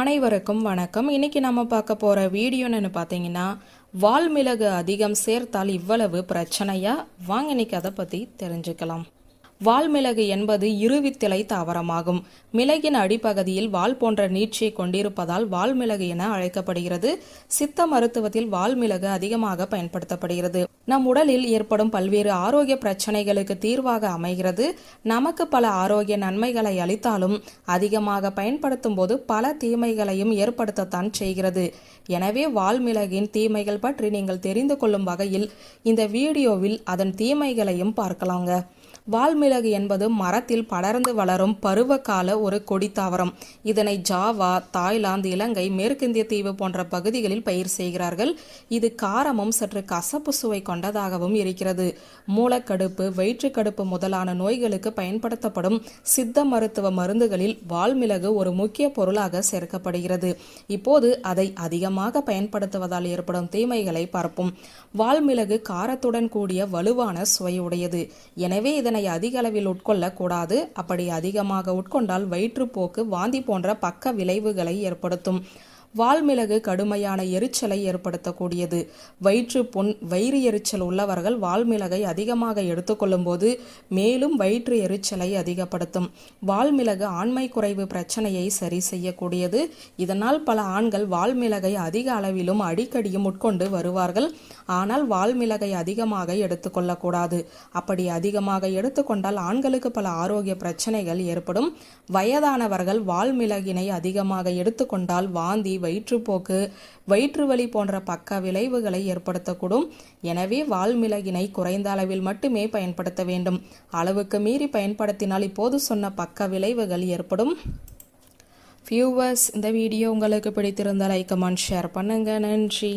அனைவருக்கும் வணக்கம். இன்னைக்கு நம்ம பார்க்க போற வீடியோன்னு பார்த்தீங்கன்னா வால்மிளகு அதிகம் சேர்த்தால் இவ்வளவு பிரச்சனையா? வாங்க இன்னைக்கு அதை பத்தி தெரிஞ்சுக்கலாம். வால்மிளகு என்பது இருவித்திலை தாவரமாகும். மிளகின் அடிப்பகுதியில் வால் போன்ற நீட்சியை கொண்டிருப்பதால் வால்மிளகு என அழைக்கப்படுகிறது. சித்த மருத்துவத்தில் வால்மிளகு அதிகமாக பயன்படுத்தப்படுகிறது. நம் உடலில் ஏற்படும் பல்வேறு ஆரோக்கிய பிரச்சனைகளுக்கு தீர்வாக அமைகிறது. நமக்கு பல ஆரோக்கிய நன்மைகளை அளித்தாலும் அதிகமாக பயன்படுத்தும் போது பல தீமைகளையும் ஏற்படுத்தத்தான் செய்கிறது. எனவே வால்மிளகின் தீமைகள் பற்றி நீங்கள் தெரிந்து கொள்ளும் வகையில் இந்த வீடியோவில் அதன் தீமைகளையும் பார்க்கலாங்க. வால்மிளகு என்பது மரத்தில் படர்ந்து வளரும் பருவகால ஒரு கொடி தாவரம். இதனை ஜாவா தாய்லாந்து இலங்கை மேற்கிந்திய தீவு போன்ற பகுதிகளில் பயிர் செய்கிறார்கள். இது காரமும் சற்று கசப்பு சுவை கொண்டதாகவும் இருக்கிறது. மூலக்கடுப்பு வயிற்றுக்கடுப்பு முதலான நோய்களுக்கு பயன்படுத்தப்படும் சித்த மருத்துவ மருந்துகளில் வால்மிளகு ஒரு முக்கிய பொருளாக சேர்க்கப்படுகிறது. இப்போது அதை அதிகமாக பயன்படுத்துவதால் ஏற்படும் தீமைகளை பார்ப்போம். வால்மிளகு காரத்துடன் கூடிய வலுவான சுவையுடையது. எனவே இதனை அதிக அளவில் உட்கொள்ளக்கூடாது. அப்படி அதிகமாக உட்கொண்டால் வயிற்றுப்போக்கு வாந்தி போன்ற பக்க விளைவுகளை ஏற்படுத்தும். வால்மிளகு கடுமையான எரிச்சலை ஏற்படுத்தக்கூடியது. வயிற்று புண் வயிறு எரிச்சல் உள்ளவர்கள் வால்மிளகை அதிகமாக எடுத்துக்கொள்ளும் போது மேலும் வயிற்று எரிச்சலை அதிகப்படுத்தும். வால்மிளகு ஆண்மை குறைவு பிரச்சனையை சரி செய்யக்கூடியது. இதனால் பல ஆண்கள் வால்மிளகை அதிக அளவிலும் அடிக்கடியும் உட்கொண்டு வருவார்கள். ஆனால் வால்மிளகை அதிகமாக எடுத்துக்கொள்ளக்கூடாது அப்படி அதிகமாக எடுத்துக்கொண்டால் ஆண்களுக்கு பல ஆரோக்கிய பிரச்சனைகள் ஏற்படும். வயதானவர்கள் வால்மிளகினை அதிகமாக எடுத்துக்கொண்டால் வாந்தி வயிற்றுப்போக்கு வயிற்று வலி போன்ற பக்க விளைவுகளை ஏற்படுத்தக்கூடும். எனவே வால்மிளகினை குறைந்த அளவில் மட்டுமே பயன்படுத்த வேண்டும். அளவுக்கு மீறி பயன்படுத்தினால் இப்போது சொன்ன பக்க விளைவுகள் ஏற்படும். வியூவர்ஸ் இந்த வீடியோ உங்களுக்கு பிடித்திருந்தால் லைக் கமெண்ட் ஷேர் பண்ணுங்கள் நன்றி.